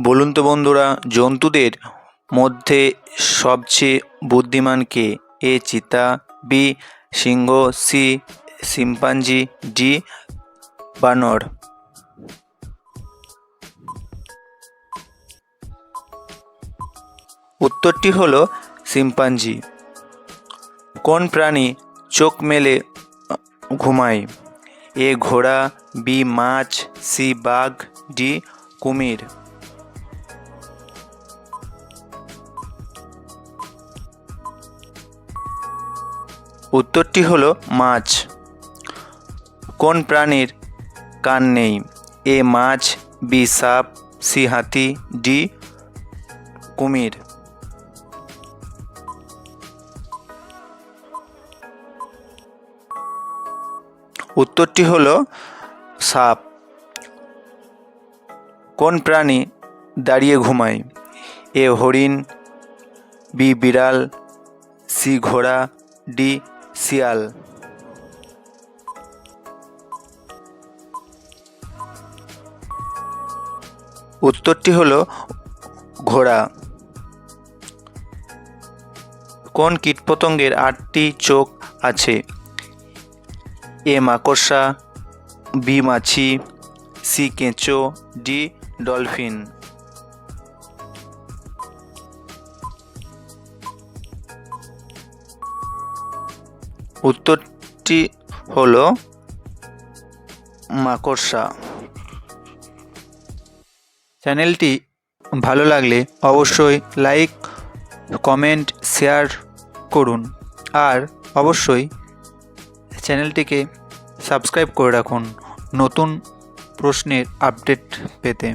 বলুন তো বন্ধুরা, জন্তুদের মধ্যে সবচেয়ে বুদ্ধিমান কে? এ, চিতা, বি, সিংহ, সি শিম্পাঞ্জি ডি, বানর। উত্তরটি হলো শিম্পাঞ্জি কোন প্রাণী চোখ মেলে ঘুমায়? এ, ঘোড়া, বি, মাছ, সি, বাঘ, ডি, কুমির। উত্তরটি হলো মাছ। কোন প্রাণীর কান নেই? এ মাছ, বি সাপ, সি হাতি, ডি কুমির। উত্তরটি হলো সাপ। কোন প্রাণী দাঁড়িয়ে ঘুমায়? এ হরিণ, বি বিড়াল, সি ঘোড়া, ডি শিয়াল। উত্তরটি হলো ঘোড়া। কোন কীটপতঙ্গের আটটি চোখ আছে? এ মাকড়সা, বি মাছি, সি কেঁচো, ডি ডলফিন। উত্তরটি হলো মাকড়সা। চ্যানেলটি ভালো লাগলে অবশ্যই লাইক, কমেন্ট, শেয়ার করুন। আর অবশ্যই চ্যানেলটিকে সাবস্ক্রাইব করে রাখুন নতুন প্রশ্নের আপডেট পেতে।